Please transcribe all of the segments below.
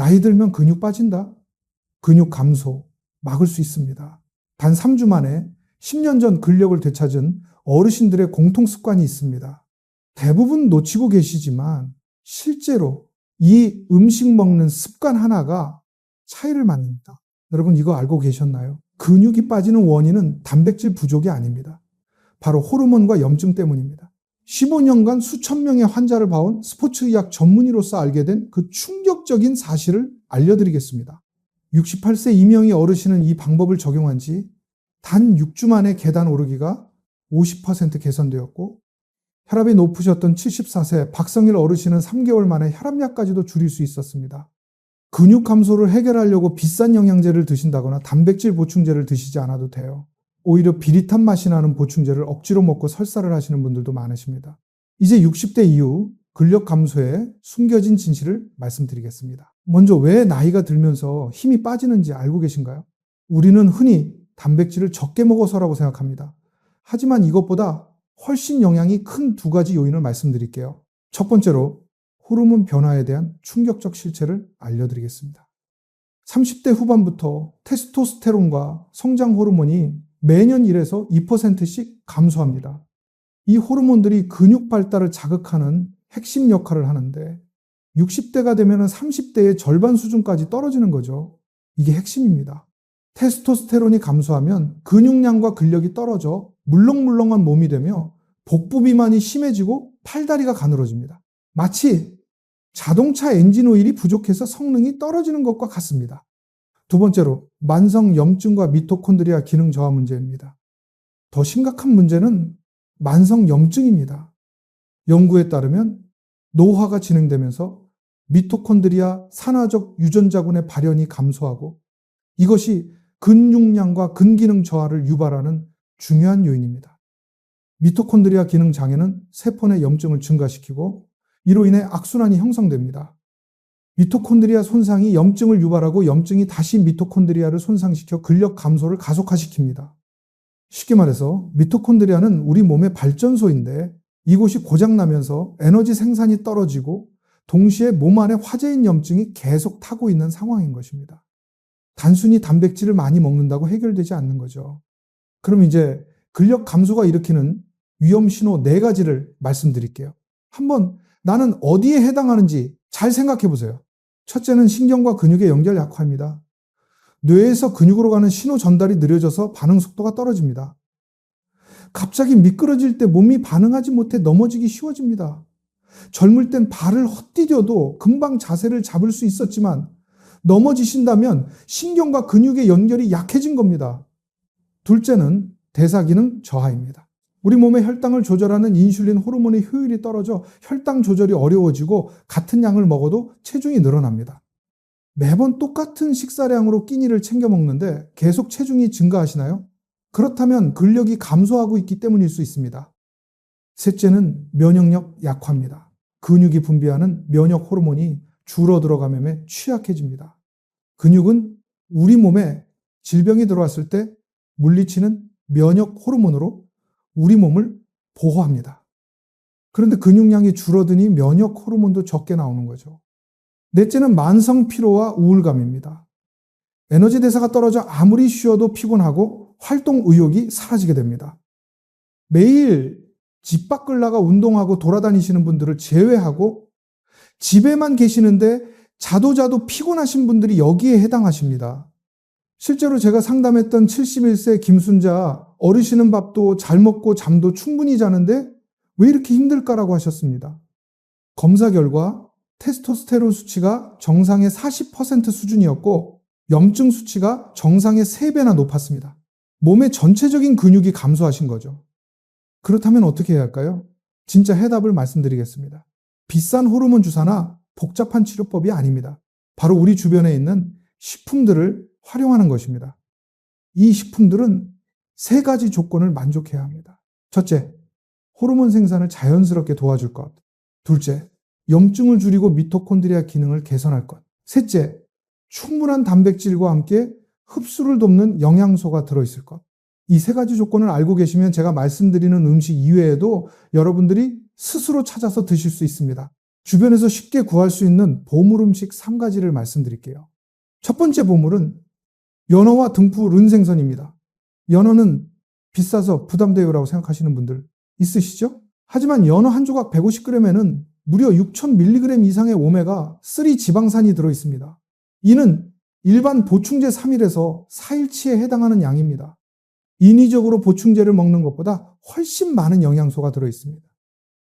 나이 들면 근육 빠진다. 근육 감소 막을 수 있습니다. 단 3주 만에 10년 전 근력을 되찾은 어르신들의 공통 습관이 있습니다. 대부분 놓치고 계시지만 실제로 이 음식 먹는 습관 하나가 차이를 만듭니다. 여러분 이거 알고 계셨나요? 근육이 빠지는 원인은 단백질 부족이 아닙니다. 바로 호르몬과 염증 때문입니다. 15년간 수천 명의 환자를 봐온 스포츠 의학 전문의로서 알게 된 그 충격적인 사실을 알려드리겠습니다. 68세 이명희 어르신은 이 방법을 적용한 지 단 6주 만에 계단 오르기가 50% 개선되었고 혈압이 높으셨던 74세 박성일 어르신은 3개월 만에 혈압약까지도 줄일 수 있었습니다. 근육 감소를 해결하려고 비싼 영양제를 드신다거나 단백질 보충제를 드시지 않아도 돼요. 오히려 비릿한 맛이 나는 보충제를 억지로 먹고 설사를 하시는 분들도 많으십니다. 이제 60대 이후 근력 감소에 숨겨진 진실을 말씀드리겠습니다. 먼저 왜 나이가 들면서 힘이 빠지는지 알고 계신가요? 우리는 흔히 단백질을 적게 먹어서라고 생각합니다. 하지만 이것보다 훨씬 영향이 큰 두 가지 요인을 말씀드릴게요. 첫 번째로 호르몬 변화에 대한 충격적 실체를 알려드리겠습니다. 30대 후반부터 테스토스테론과 성장 호르몬이 매년 1에서 2%씩 감소합니다. 이 호르몬들이 근육 발달을 자극하는 핵심 역할을 하는데 60대가 되면 30대의 절반 수준까지 떨어지는 거죠. 이게 핵심입니다. 테스토스테론이 감소하면 근육량과 근력이 떨어져 물렁물렁한 몸이 되며 복부 비만이 심해지고 팔다리가 가늘어집니다. 마치 자동차 엔진 오일이 부족해서 성능이 떨어지는 것과 같습니다. 두 번째로 만성 염증과 미토콘드리아 기능 저하 문제입니다. 더 심각한 문제는 만성 염증입니다. 연구에 따르면 노화가 진행되면서 미토콘드리아 산화적 유전자군의 발현이 감소하고 이것이 근육량과 근기능 저하를 유발하는 중요한 요인입니다. 미토콘드리아 기능 장애는 세포 내 염증을 증가시키고 이로 인해 악순환이 형성됩니다. 미토콘드리아 손상이 염증을 유발하고 염증이 다시 미토콘드리아를 손상시켜 근력 감소를 가속화시킵니다. 쉽게 말해서 미토콘드리아는 우리 몸의 발전소인데 이곳이 고장나면서 에너지 생산이 떨어지고 동시에 몸 안에 화재인 염증이 계속 타고 있는 상황인 것입니다. 단순히 단백질을 많이 먹는다고 해결되지 않는 거죠. 그럼 이제 근력 감소가 일으키는 위험 신호 네 가지를 말씀드릴게요. 한번 나는 어디에 해당하는지 잘 생각해 보세요. 첫째는 신경과 근육의 연결 약화입니다. 뇌에서 근육으로 가는 신호 전달이 느려져서 반응 속도가 떨어집니다. 갑자기 미끄러질 때 몸이 반응하지 못해 넘어지기 쉬워집니다. 젊을 땐 발을 헛디뎌도 금방 자세를 잡을 수 있었지만 넘어지신다면 신경과 근육의 연결이 약해진 겁니다. 둘째는 대사 기능 저하입니다. 우리 몸의 혈당을 조절하는 인슐린 호르몬의 효율이 떨어져 혈당 조절이 어려워지고 같은 양을 먹어도 체중이 늘어납니다. 매번 똑같은 식사량으로 끼니를 챙겨 먹는데 계속 체중이 증가하시나요? 그렇다면 근력이 감소하고 있기 때문일 수 있습니다. 셋째는 면역력 약화입니다. 근육이 분비하는 면역 호르몬이 줄어들어가 맴에 취약해집니다. 근육은 우리 몸에 질병이 들어왔을 때 물리치는 면역 호르몬으로 우리 몸을 보호합니다. 그런데 근육량이 줄어드니 면역 호르몬도 적게 나오는 거죠. 넷째는 만성 피로와 우울감입니다. 에너지 대사가 떨어져 아무리 쉬어도 피곤하고 활동 의욕이 사라지게 됩니다. 매일 집 밖을 나가 운동하고 돌아다니시는 분들을 제외하고 집에만 계시는데 자도 자도 피곤하신 분들이 여기에 해당하십니다. 실제로 제가 상담했던 71세 김순자 어르신은 밥도 잘 먹고 잠도 충분히 자는데 왜 이렇게 힘들까라고 하셨습니다. 검사 결과 테스토스테론 수치가 정상의 40% 수준이었고 염증 수치가 정상의 3배나 높았습니다. 몸의 전체적인 근육이 감소하신 거죠. 그렇다면 어떻게 해야 할까요? 진짜 해답을 말씀드리겠습니다. 비싼 호르몬 주사나 복잡한 치료법이 아닙니다. 바로 우리 주변에 있는 식품들을 활용하는 것입니다. 이 식품들은 세 가지 조건을 만족해야 합니다. 첫째, 호르몬 생산을 자연스럽게 도와줄 것. 둘째, 염증을 줄이고 미토콘드리아 기능을 개선할 것. 셋째, 충분한 단백질과 함께 흡수를 돕는 영양소가 들어있을 것. 이 세 가지 조건을 알고 계시면 제가 말씀드리는 음식 이외에도 여러분들이 스스로 찾아서 드실 수 있습니다. 주변에서 쉽게 구할 수 있는 보물 음식 3가지를 말씀드릴게요. 첫 번째 보물은 연어와 등푸 른생선입니다. 연어는 비싸서 부담돼요라고 생각하시는 분들 있으시죠? 하지만 연어 한 조각 150g에는 무려 6000mg 이상의 오메가 3 지방산이 들어 있습니다. 이는 일반 보충제 3일에서 4일치에 해당하는 양입니다. 인위적으로 보충제를 먹는 것보다 훨씬 많은 영양소가 들어 있습니다.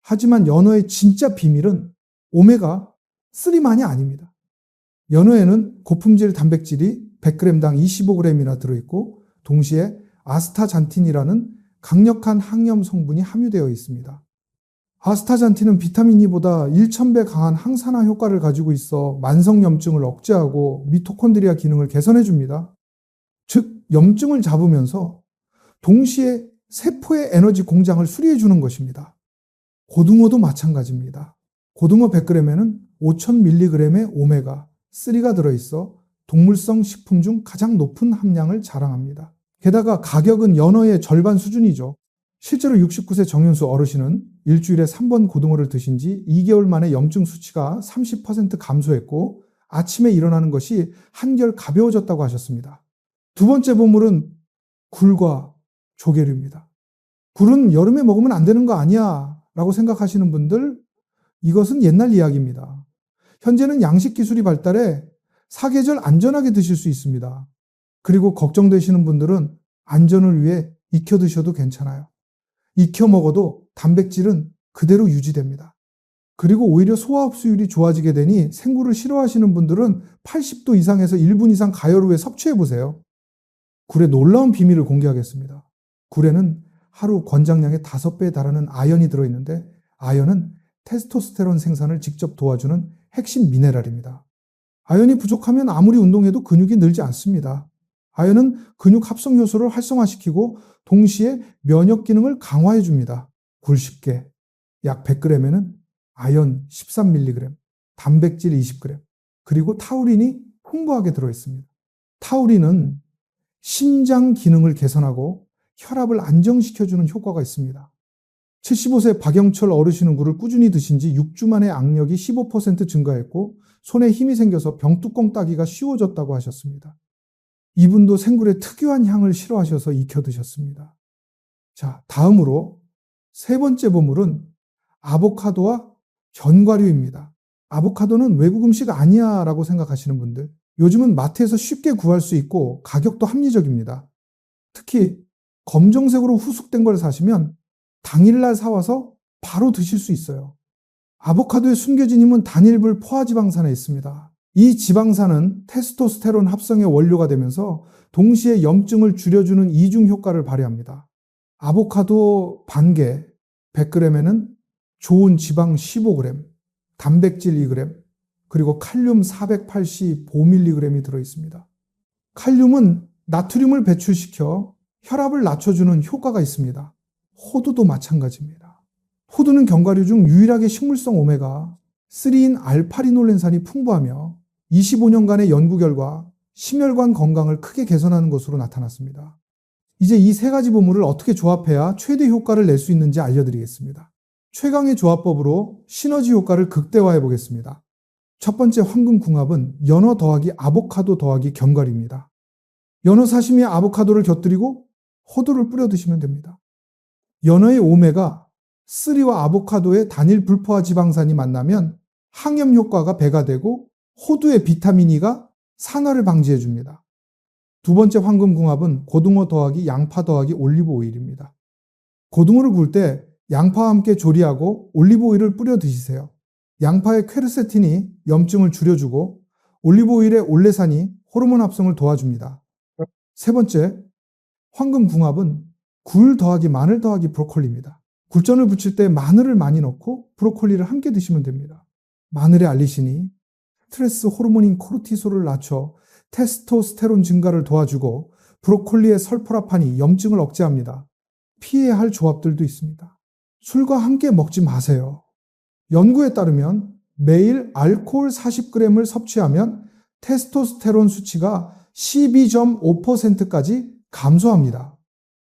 하지만 연어의 진짜 비밀은 오메가 3만이 아닙니다. 연어에는 고품질 단백질이 100g당 25g이나 들어 있고 동시에 아스타잔틴이라는 강력한 항염 성분이 함유되어 있습니다. 아스타잔틴은 비타민 E보다 1000배 강한 항산화 효과를 가지고 있어 만성 염증을 억제하고 미토콘드리아 기능을 개선해 줍니다. 즉, 염증을 잡으면서 동시에 세포의 에너지 공장을 수리해 주는 것입니다. 고등어도 마찬가지입니다. 고등어 100g에는 5000mg의 오메가 3가 들어 있어 동물성 식품 중 가장 높은 함량을 자랑합니다. 게다가 가격은 연어의 절반 수준이죠. 실제로 69세 정윤수 어르신은 일주일에 3번 고등어를 드신 지 2개월 만에 염증 수치가 30% 감소했고 아침에 일어나는 것이 한결 가벼워졌다고 하셨습니다. 두 번째 보물은 굴과 조개류입니다. 굴은 여름에 먹으면 안 되는 거 아니야 라고 생각하시는 분들 이것은 옛날 이야기입니다. 현재는 양식 기술이 발달해 사계절 안전하게 드실 수 있습니다. 그리고 걱정되시는 분들은 안전을 위해 익혀 드셔도 괜찮아요. 익혀 먹어도 단백질은 그대로 유지됩니다. 그리고 오히려 소화 흡수율이 좋아지게 되니 생굴을 싫어하시는 분들은 80도 이상에서 1분 이상 가열 후에 섭취해 보세요. 굴의 놀라운 비밀을 공개하겠습니다. 굴에는 하루 권장량의 5배에 달하는 아연이 들어있는데 아연은 테스토스테론 생산을 직접 도와주는 핵심 미네랄입니다. 아연이 부족하면 아무리 운동해도 근육이 늘지 않습니다. 아연은 근육 합성 요소를 활성화시키고 동시에 면역 기능을 강화해 줍니다. 굴 10개, 약 100g에는 아연 13mg, 단백질 20g, 그리고 타우린이 풍부하게 들어 있습니다. 타우린은 심장 기능을 개선하고 혈압을 안정시켜주는 효과가 있습니다. 75세 박영철 어르신은 굴을 꾸준히 드신 지 6주 만에 악력이 15% 증가했고 손에 힘이 생겨서 병뚜껑 따기가 쉬워졌다고 하셨습니다. 이분도 생굴의 특유한 향을 싫어하셔서 익혀 드셨습니다. 자, 다음으로 세 번째 보물은 아보카도와 견과류입니다. 아보카도는 외국 음식 아니야 라고 생각하시는 분들, 요즘은 마트에서 쉽게 구할 수 있고 가격도 합리적입니다. 특히 검정색으로 후숙된 걸 사시면 당일날 사와서 바로 드실 수 있어요. 아보카도의 숨겨진 힘은 단일불 포화지방산에 있습니다. 이 지방산은 테스토스테론 합성의 원료가 되면서 동시에 염증을 줄여주는 이중 효과를 발휘합니다. 아보카도 반개 100g에는 좋은 지방 15g, 단백질 2g, 그리고 칼륨 480 5mg이 들어 있습니다. 칼륨은 나트륨을 배출시켜 혈압을 낮춰주는 효과가 있습니다. 호두도 마찬가지입니다. 호두는 견과류 중 유일하게 식물성 오메가 3인 알파리놀렌산이 풍부하며 25년간의 연구 결과 심혈관 건강을 크게 개선하는 것으로 나타났습니다. 이제 이 세 가지 보물을 어떻게 조합해야 최대 효과를 낼 수 있는지 알려드리겠습니다. 최강의 조합법으로 시너지 효과를 극대화해 보겠습니다. 첫 번째 황금궁합은 연어 더하기 아보카도 더하기 견과류입니다. 연어 사시미에 아보카도를 곁들이고 호두를 뿌려 드시면 됩니다. 연어의 오메가 3와 아보카도의 단일 불포화 지방산이 만나면 항염 효과가 배가 되고 호두의 비타민 E가 산화를 방지해 줍니다. 두 번째 황금궁합은 고등어 더하기 양파 더하기 올리브 오일입니다. 고등어를 구울 때 양파와 함께 조리하고 올리브 오일을 뿌려 드시세요. 양파의 퀘르세틴이 염증을 줄여주고 올리브 오일의 올레산이 호르몬 합성을 도와줍니다. 세 번째, 황금궁합은 굴 더하기 마늘 더하기 브로콜리입니다. 굴전을 부칠 때 마늘을 많이 넣고 브로콜리를 함께 드시면 됩니다. 마늘의 알리신이 스트레스 호르몬인 코르티솔을 낮춰 테스토스테론 증가를 도와주고 브로콜리의 설포라판이 염증을 억제합니다. 피해야 할 조합들도 있습니다. 술과 함께 먹지 마세요. 연구에 따르면 매일 알코올 40g을 섭취하면 테스토스테론 수치가 12.5%까지 감소합니다.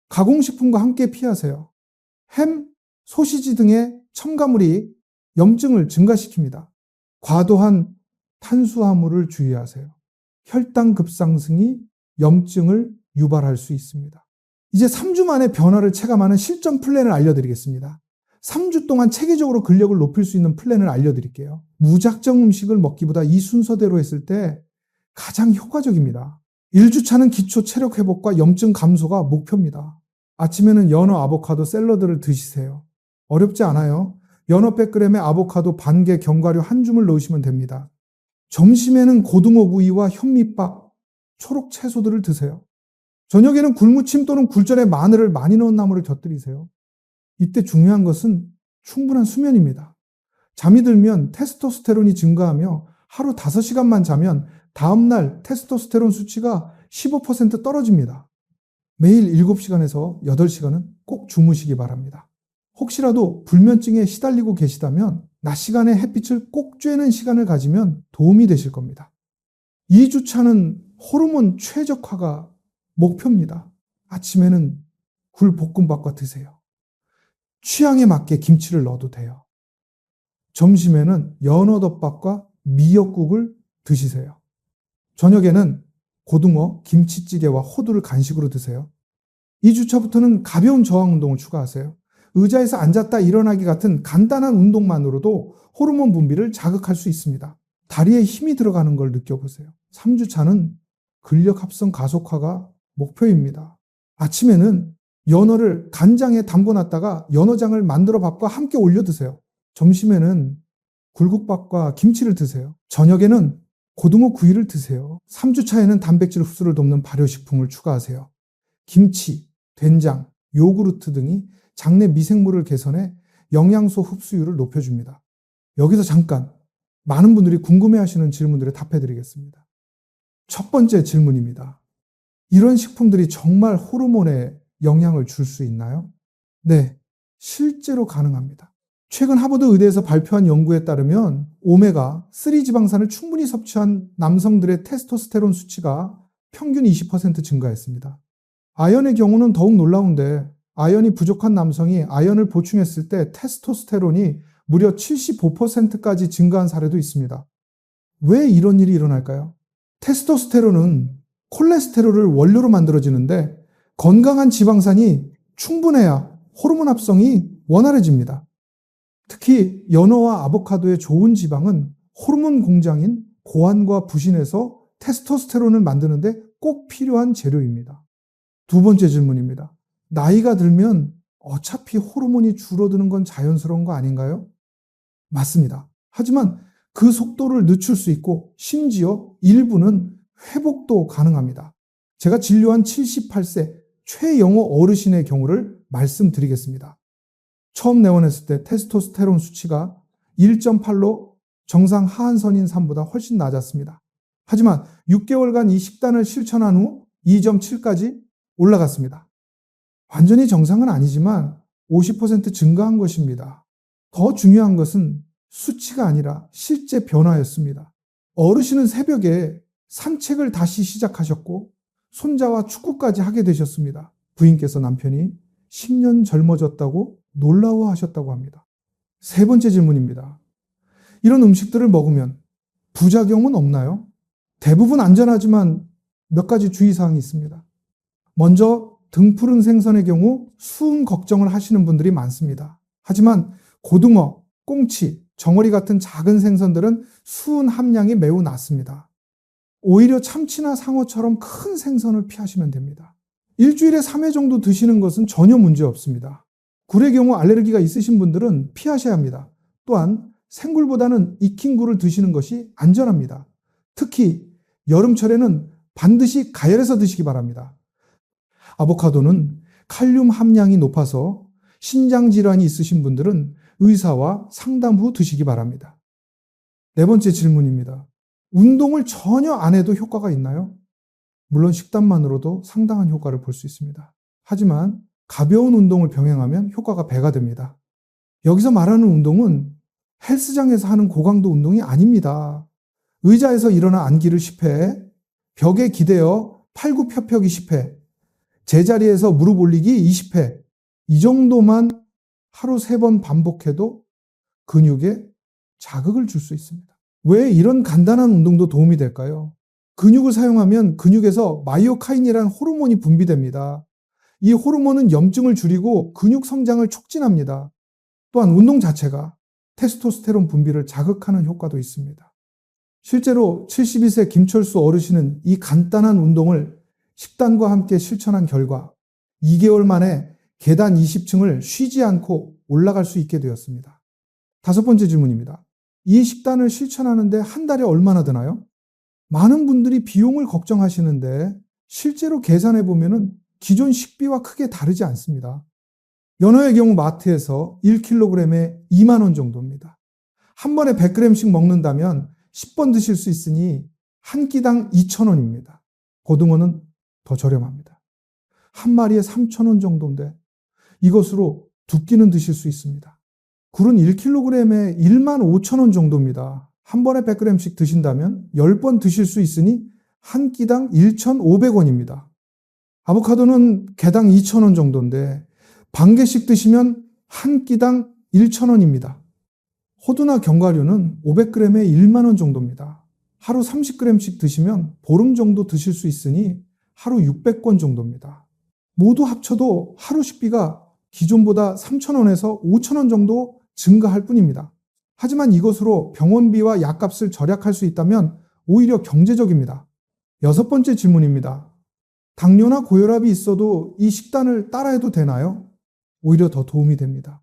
가공식품과 함께 피하세요. 햄, 소시지 등의 첨가물이 염증을 증가시킵니다. 과도한 탄수화물을 주의하세요. 혈당 급상승이 염증을 유발할 수 있습니다. 이제 3주 만에 변화를 체감하는 실전 플랜을 알려드리겠습니다. 3주 동안 체계적으로 근력을 높일 수 있는 플랜을 알려드릴게요. 무작정 음식을 먹기보다 이 순서대로 했을 때 가장 효과적입니다. 1주차는 기초 체력 회복과 염증 감소가 목표입니다. 아침에는 연어, 아보카도, 샐러드를 드시세요. 어렵지 않아요. 연어 100g에 아보카도 반 개, 견과류 한 줌을 넣으시면 됩니다. 점심에는 고등어 구이와 현미밥, 초록 채소들을 드세요. 저녁에는 굴무침 또는 굴전에 마늘을 많이 넣은 나물을 곁들이세요. 이때 중요한 것은 충분한 수면입니다. 잠이 들면 테스토스테론이 증가하며 하루 5시간만 자면 다음날 테스토스테론 수치가 15% 떨어집니다. 매일 7시간에서 8시간은 꼭 주무시기 바랍니다. 혹시라도 불면증에 시달리고 계시다면 낮 시간에 햇빛을 꼭 쬐는 시간을 가지면 도움이 되실 겁니다. 2주차는 호르몬 최적화가 목표입니다. 아침에는 굴 볶음밥과 드세요. 취향에 맞게 김치를 넣어도 돼요. 점심에는 연어덮밥과 미역국을 드시세요. 저녁에는 고등어, 김치찌개와 호두를 간식으로 드세요. 2주차부터는 가벼운 저항 운동을 추가하세요. 의자에서 앉았다 일어나기 같은 간단한 운동만으로도 호르몬 분비를 자극할 수 있습니다. 다리에 힘이 들어가는 걸 느껴보세요. 3주차는 근력 합성 가속화가 목표입니다. 아침에는 연어를 간장에 담궈 놨다가 연어장을 만들어 밥과 함께 올려 드세요. 점심에는 굴국밥과 김치를 드세요. 저녁에는 고등어 구이를 드세요. 3주 차에는 단백질 흡수를 돕는 발효식품을 추가하세요. 김치, 된장, 요구르트 등이 장내 미생물을 개선해 영양소 흡수율을 높여줍니다. 여기서 잠깐 많은 분들이 궁금해하시는 질문들에 답해드리겠습니다. 첫 번째 질문입니다. 이런 식품들이 정말 호르몬에 영향을 줄 수 있나요? 네, 실제로 가능합니다. 최근 하버드 의대에서 발표한 연구에 따르면 오메가 3 지방산을 충분히 섭취한 남성들의 테스토스테론 수치가 평균 20% 증가했습니다. 아연의 경우는 더욱 놀라운데 아연이 부족한 남성이 아연을 보충했을 때 테스토스테론이 무려 75%까지 증가한 사례도 있습니다. 왜 이런 일이 일어날까요? 테스토스테론은 콜레스테롤을 원료로 만들어지는데 건강한 지방산이 충분해야 호르몬 합성이 원활해집니다. 특히 연어와 아보카도의 좋은 지방은 호르몬 공장인 고환과 부신에서 테스토스테론을 만드는데 꼭 필요한 재료입니다. 두 번째 질문입니다. 나이가 들면 어차피 호르몬이 줄어드는 건 자연스러운 거 아닌가요? 맞습니다. 하지만 그 속도를 늦출 수 있고 심지어 일부는 회복도 가능합니다. 제가 진료한 78세 최영호 어르신의 경우를 말씀드리겠습니다. 처음 내원했을 때 테스토스테론 수치가 1.8로 정상 하한선인 3보다 훨씬 낮았습니다. 하지만 6개월간 이 식단을 실천한 후 2.7까지 올라갔습니다. 완전히 정상은 아니지만 50% 증가한 것입니다. 더 중요한 것은 수치가 아니라 실제 변화였습니다. 어르신은 새벽에 산책을 다시 시작하셨고 손자와 축구까지 하게 되셨습니다. 부인께서 남편이 10년 젊어졌다고 놀라워하셨다고 합니다. 세 번째 질문입니다. 이런 음식들을 먹으면 부작용은 없나요? 대부분 안전하지만 몇 가지 주의사항이 있습니다. 먼저 등푸른 생선의 경우 수은 걱정을 하시는 분들이 많습니다. 하지만 고등어, 꽁치, 정어리 같은 작은 생선들은 수은 함량이 매우 낮습니다. 오히려 참치나 상어처럼 큰 생선을 피하시면 됩니다. 일주일에 3회 정도 드시는 것은 전혀 문제 없습니다. 굴의 경우 알레르기가 있으신 분들은 피하셔야 합니다. 또한 생굴보다는 익힌 굴을 드시는 것이 안전합니다. 특히 여름철에는 반드시 가열해서 드시기 바랍니다. 아보카도는 칼륨 함량이 높아서 신장 질환이 있으신 분들은 의사와 상담 후 드시기 바랍니다. 네 번째 질문입니다. 운동을 전혀 안 해도 효과가 있나요? 물론 식단만으로도 상당한 효과를 볼 수 있습니다. 하지만 가벼운 운동을 병행하면 효과가 배가 됩니다. 여기서 말하는 운동은 헬스장에서 하는 고강도 운동이 아닙니다. 의자에서 일어나 앉기를 10회, 벽에 기대어 팔굽혀펴기 10회, 제자리에서 무릎 올리기 20회, 이 정도만 하루 3번 반복해도 근육에 자극을 줄 수 있습니다. 왜 이런 간단한 운동도 도움이 될까요? 근육을 사용하면 근육에서 마이오카인이라는 호르몬이 분비됩니다. 이 호르몬은 염증을 줄이고 근육 성장을 촉진합니다. 또한 운동 자체가 테스토스테론 분비를 자극하는 효과도 있습니다. 실제로 72세 김철수 어르신은 이 간단한 운동을 식단과 함께 실천한 결과 2개월 만에 계단 20층을 쉬지 않고 올라갈 수 있게 되었습니다. 다섯 번째 질문입니다. 이 식단을 실천하는데 한 달에 얼마나 드나요? 많은 분들이 비용을 걱정하시는데 실제로 계산해 보면은 기존 식비와 크게 다르지 않습니다. 연어의 경우 마트에서 1kg에 2만 원 정도입니다. 한 번에 100g씩 먹는다면 10번 드실 수 있으니 한 끼당 2,000원입니다. 고등어는 더 저렴합니다. 한 마리에 3,000원 정도인데 이것으로 두 끼는 드실 수 있습니다. 굴은 1kg에 1만 5천원 정도입니다. 한 번에 100g씩 드신다면 10번 드실 수 있으니 한 끼당 1,500원입니다. 아보카도는 개당 2,000원 정도인데 반 개씩 드시면 한 끼당 1,000원입니다. 호두나 견과류는 500g에 1만 원 정도입니다. 하루 30g씩 드시면 보름 정도 드실 수 있으니 하루 600권 정도입니다. 모두 합쳐도 하루 식비가 기존보다 3,000원에서 5,000원 정도 증가할 뿐입니다. 하지만 이것으로 병원비와 약값을 절약할 수 있다면 오히려 경제적입니다. 여섯 번째 질문입니다. 당뇨나 고혈압이 있어도 이 식단을 따라해도 되나요? 오히려 더 도움이 됩니다.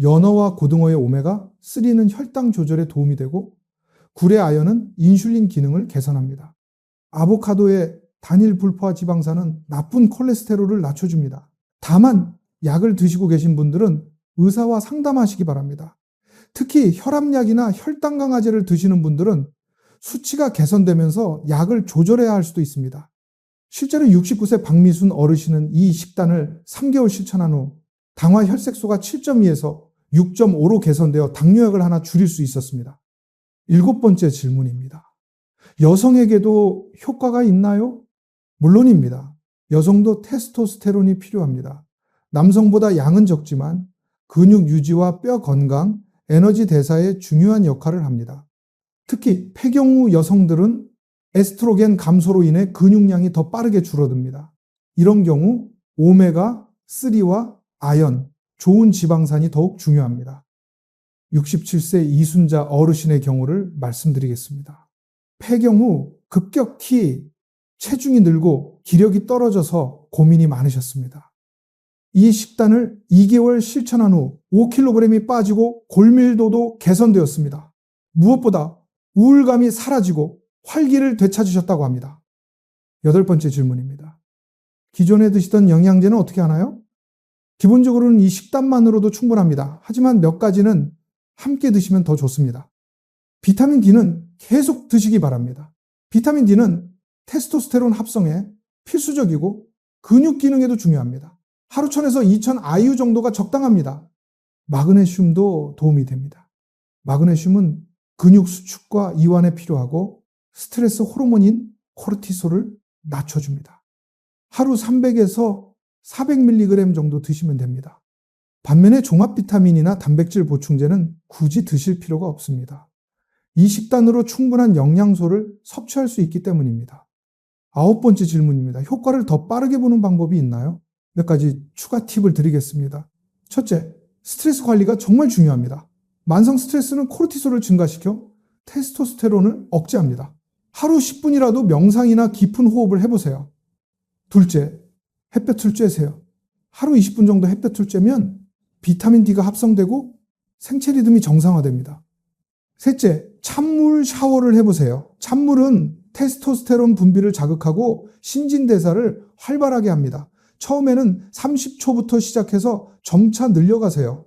연어와 고등어의 오메가3는 혈당 조절에 도움이 되고 굴의 아연은 인슐린 기능을 개선합니다. 아보카도의 단일 불포화 지방산은 나쁜 콜레스테롤을 낮춰줍니다. 다만 약을 드시고 계신 분들은 의사와 상담하시기 바랍니다. 특히 혈압약이나 혈당 강화제를 드시는 분들은 수치가 개선되면서 약을 조절해야 할 수도 있습니다. 실제로 69세 박미순 어르신은 이 식단을 3개월 실천한 후 당화 혈색소가 7.2에서 6.5로 개선되어 당뇨약을 하나 줄일 수 있었습니다. 일곱 번째 질문입니다. 여성에게도 효과가 있나요? 물론입니다. 여성도 테스토스테론이 필요합니다. 남성보다 양은 적지만 근육 유지와 뼈 건강, 에너지 대사에 중요한 역할을 합니다. 특히 폐경후 여성들은 에스트로겐 감소로 인해 근육량이 더 빠르게 줄어듭니다. 이런 경우 오메가 3와 아연, 좋은 지방산이 더욱 중요합니다. 67세 이순자 어르신의 경우를 말씀드리겠습니다. 폐경 후 급격히 체중이 늘고 기력이 떨어져서 고민이 많으셨습니다. 이 식단을 2개월 실천한 후 5kg이 빠지고 골밀도도 개선되었습니다. 무엇보다 우울감이 사라지고 활기를 되찾으셨다고 합니다. 여덟 번째 질문입니다. 기존에 드시던 영양제는 어떻게 하나요? 기본적으로는 이 식단만으로도 충분합니다. 하지만 몇 가지는 함께 드시면 더 좋습니다. 비타민 D는 계속 드시기 바랍니다. 비타민 D는 테스토스테론 합성에 필수적이고 근육 기능에도 중요합니다. 하루 천에서 2000 IU 정도가 적당합니다. 마그네슘도 도움이 됩니다. 마그네슘은 근육 수축과 이완에 필요하고 스트레스 호르몬인 코르티솔을 낮춰줍니다. 하루 300에서 400mg 정도 드시면 됩니다. 반면에 종합 비타민이나 단백질 보충제는 굳이 드실 필요가 없습니다. 이 식단으로 충분한 영양소를 섭취할 수 있기 때문입니다. 아홉 번째 질문입니다. 효과를 더 빠르게 보는 방법이 있나요? 몇 가지 추가 팁을 드리겠습니다. 첫째, 스트레스 관리가 정말 중요합니다. 만성 스트레스는 코르티솔을 증가시켜 테스토스테론을 억제합니다. 하루 10분이라도 명상이나 깊은 호흡을 해보세요. 둘째, 햇볕을 쬐세요. 하루 20분 정도 햇볕을 쬐면 비타민 D가 합성되고 생체 리듬이 정상화됩니다. 셋째, 찬물 샤워를 해보세요. 찬물은 테스토스테론 분비를 자극하고 신진대사를 활발하게 합니다. 처음에는 30초부터 시작해서 점차 늘려가세요.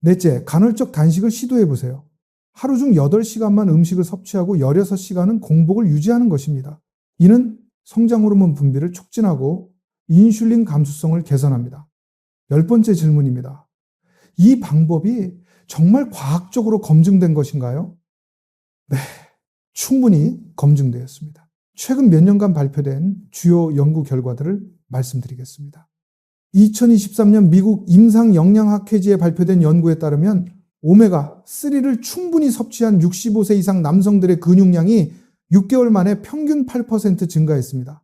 넷째, 간헐적 단식을 시도해 보세요. 하루 중 8시간만 음식을 섭취하고 16시간은 공복을 유지하는 것입니다. 이는 성장 호르몬 분비를 촉진하고 인슐린 감수성을 개선합니다. 열 번째 질문입니다. 이 방법이 정말 과학적으로 검증된 것인가요? 네, 충분히 검증되었습니다. 최근 몇 년간 발표된 주요 연구 결과들을 말씀드리겠습니다. 2023년 미국 임상 영양학회지에 발표된 연구에 따르면 오메가3를 충분히 섭취한 65세 이상 남성들의 근육량이 6개월 만에 평균 8% 증가했습니다.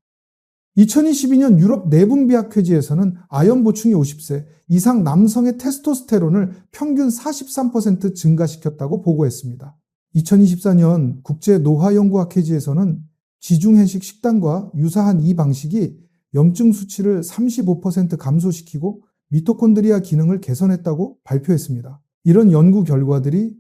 2022년 유럽 내분비학회지에서는 아연 보충이 50세 이상 남성의 테스토스테론을 평균 43% 증가시켰다고 보고했습니다. 2024년 국제 노화연구학 회지에서는 지중해식 식단과 유사한 이 방식이 염증 수치를 35% 감소시키고 미토콘드리아 기능을 개선했다고 발표했습니다. 이런 연구 결과들이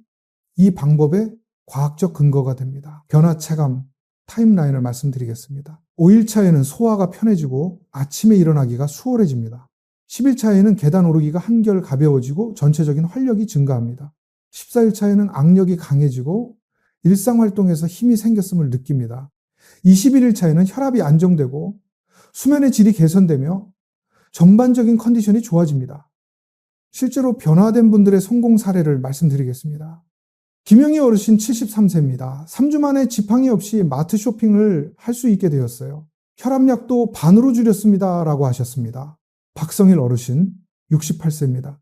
이 방법의 과학적 근거가 됩니다. 변화 체감 타임라인을 말씀드리겠습니다. 5일차에는 소화가 편해지고 아침에 일어나기가 수월해집니다. 10일차에는 계단 오르기가 한결 가벼워지고 전체적인 활력이 증가합니다. 14일차에는 악력이 강해지고 일상활동에서 힘이 생겼음을 느낍니다. 21일차에는 혈압이 안정되고 수면의 질이 개선되며 전반적인 컨디션이 좋아집니다. 실제로 변화된 분들의 성공 사례를 말씀드리겠습니다. 김영희 어르신 73세입니다. 3주 만에 지팡이 없이 마트 쇼핑을 할 수 있게 되었어요. 혈압약도 반으로 줄였습니다. 라고 하셨습니다. 박성일 어르신 68세입니다.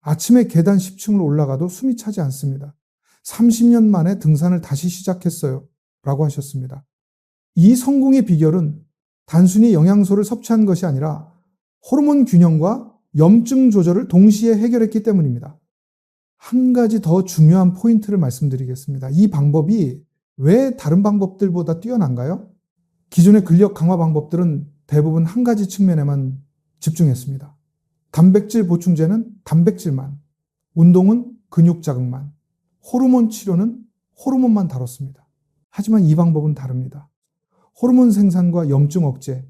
아침에 계단 10층을 올라가도 숨이 차지 않습니다. 30년 만에 등산을 다시 시작했어요. 라고 하셨습니다. 이 성공의 비결은 단순히 영양소를 섭취한 것이 아니라 호르몬 균형과 염증 조절을 동시에 해결했기 때문입니다. 한 가지 더 중요한 포인트를 말씀드리겠습니다. 이 방법이 왜 다른 방법들보다 뛰어난가요? 기존의 근력 강화 방법들은 대부분 한 가지 측면에만 집중했습니다. 단백질 보충제는 단백질만, 운동은 근육 자극만, 호르몬 치료는 호르몬만 다뤘습니다. 하지만 이 방법은 다릅니다. 호르몬 생산과 염증 억제,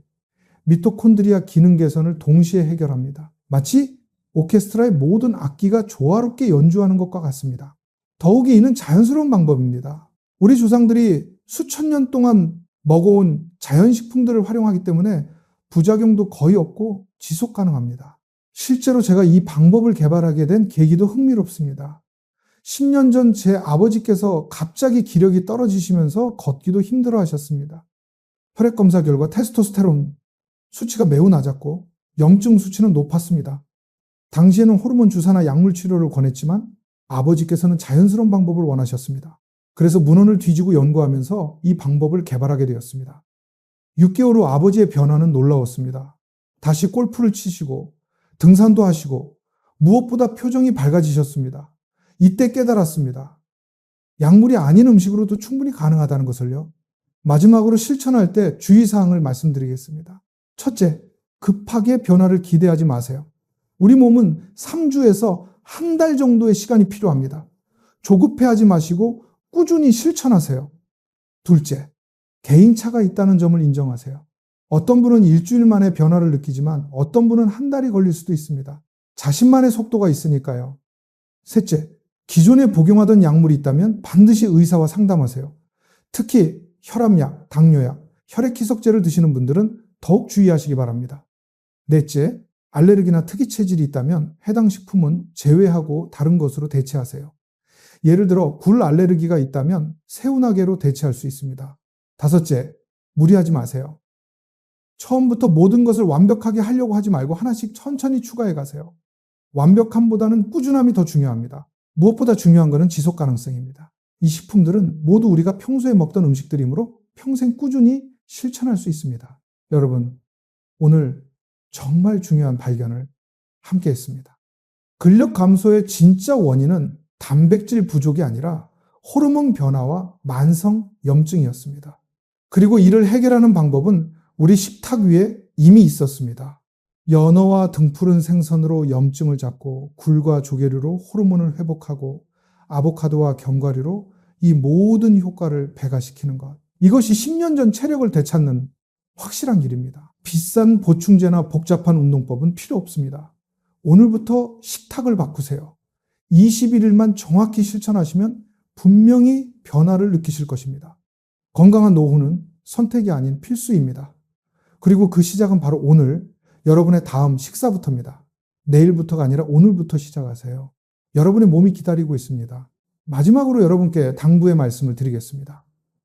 미토콘드리아 기능 개선을 동시에 해결합니다. 마치 오케스트라의 모든 악기가 조화롭게 연주하는 것과 같습니다. 더욱이 이는 자연스러운 방법입니다. 우리 조상들이 수천 년 동안 먹어온 자연식품들을 활용하기 때문에 부작용도 거의 없고 지속 가능합니다. 실제로 제가 이 방법을 개발하게 된 계기도 흥미롭습니다. 10년 전 제 아버지께서 갑자기 기력이 떨어지시면서 걷기도 힘들어 하셨습니다. 혈액 검사 결과 테스토스테론 수치가 매우 낮았고 염증 수치는 높았습니다. 당시에는 호르몬 주사나 약물 치료를 권했지만 아버지께서는 자연스러운 방법을 원하셨습니다. 그래서 문헌을 뒤지고 연구하면서 이 방법을 개발하게 되었습니다. 6개월 후 아버지의 변화는 놀라웠습니다. 다시 골프를 치시고 등산도 하시고 무엇보다 표정이 밝아지셨습니다. 이때 깨달았습니다. 약물이 아닌 음식으로도 충분히 가능하다는 것을요. 마지막으로 실천할 때 주의사항을 말씀드리겠습니다. 첫째, 급하게 변화를 기대하지 마세요. 우리 몸은 3주에서 한 달 정도의 시간이 필요합니다. 조급해하지 마시고 꾸준히 실천하세요. 둘째, 개인차가 있다는 점을 인정하세요. 어떤 분은 일주일 만에 변화를 느끼지만 어떤 분은 한 달이 걸릴 수도 있습니다. 자신만의 속도가 있으니까요. 셋째, 기존에 복용하던 약물이 있다면 반드시 의사와 상담하세요. 특히 혈압약, 당뇨약, 혈액희석제를 드시는 분들은 더욱 주의하시기 바랍니다. 넷째, 알레르기나 특이 체질이 있다면 해당 식품은 제외하고 다른 것으로 대체하세요. 예를 들어 굴 알레르기가 있다면 새우나게로 대체할 수 있습니다. 다섯째, 무리하지 마세요. 처음부터 모든 것을 완벽하게 하려고 하지 말고 하나씩 천천히 추가해 가세요. 완벽함보다는 꾸준함이 더 중요합니다. 무엇보다 중요한 것은 지속 가능성입니다. 이 식품들은 모두 우리가 평소에 먹던 음식들이므로 평생 꾸준히 실천할 수 있습니다. 여러분, 오늘 정말 중요한 발견을 함께 했습니다. 근력 감소의 진짜 원인은 단백질 부족이 아니라 호르몬 변화와 만성 염증이었습니다. 그리고 이를 해결하는 방법은 우리 식탁 위에 이미 있었습니다. 연어와 등푸른 생선으로 염증을 잡고 굴과 조개류로 호르몬을 회복하고 아보카도와 견과류로 이 모든 효과를 배가시키는 것. 이것이 10년 전 체력을 되찾는 확실한 길입니다. 비싼 보충제나 복잡한 운동법은 필요 없습니다. 오늘부터 식탁을 바꾸세요. 21일만 정확히 실천하시면 분명히 변화를 느끼실 것입니다. 건강한 노후는 선택이 아닌 필수입니다. 그리고 그 시작은 바로 오늘 여러분의 다음 식사부터입니다. 내일부터가 아니라 오늘부터 시작하세요. 여러분의 몸이 기다리고 있습니다. 마지막으로 여러분께 당부의 말씀을 드리겠습니다.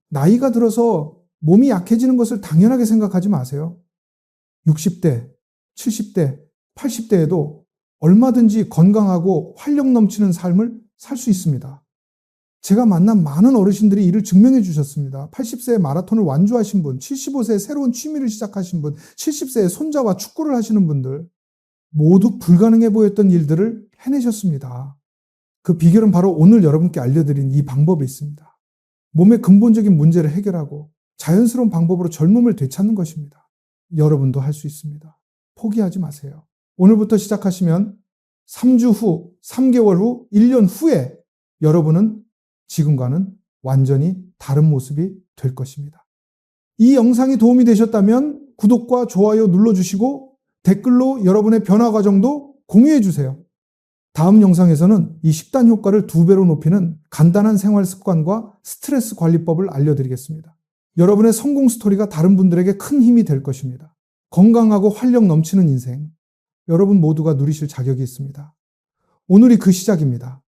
나이가 들어서 몸이 약해지는 것을 당연하게 생각하지 마세요. 60대, 70대, 80대에도 얼마든지 건강하고 활력 넘치는 삶을 살 수 있습니다. 제가 만난 많은 어르신들이 이를 증명해 주셨습니다. 80세에 마라톤을 완주하신 분, 75세에 새로운 취미를 시작하신 분, 70세에 손자와 축구를 하시는 분들, 모두 불가능해 보였던 일들을 해내셨습니다. 그 비결은 바로 오늘 여러분께 알려드린 이 방법에 있습니다. 몸의 근본적인 문제를 해결하고 자연스러운 방법으로 젊음을 되찾는 것입니다. 여러분도 할 수 있습니다. 포기하지 마세요. 오늘부터 시작하시면 3주 후, 3개월 후, 1년 후에 여러분은 지금과는 완전히 다른 모습이 될 것입니다. 이 영상이 도움이 되셨다면 구독과 좋아요 눌러주시고 댓글로 여러분의 변화 과정도 공유해 주세요. 다음 영상에서는 이 식단 효과를 두 배로 높이는 간단한 생활 습관과 스트레스 관리법을 알려드리겠습니다. 여러분의 성공 스토리가 다른 분들에게 큰 힘이 될 것입니다. 건강하고 활력 넘치는 인생, 여러분 모두가 누리실 자격이 있습니다. 오늘이 그 시작입니다.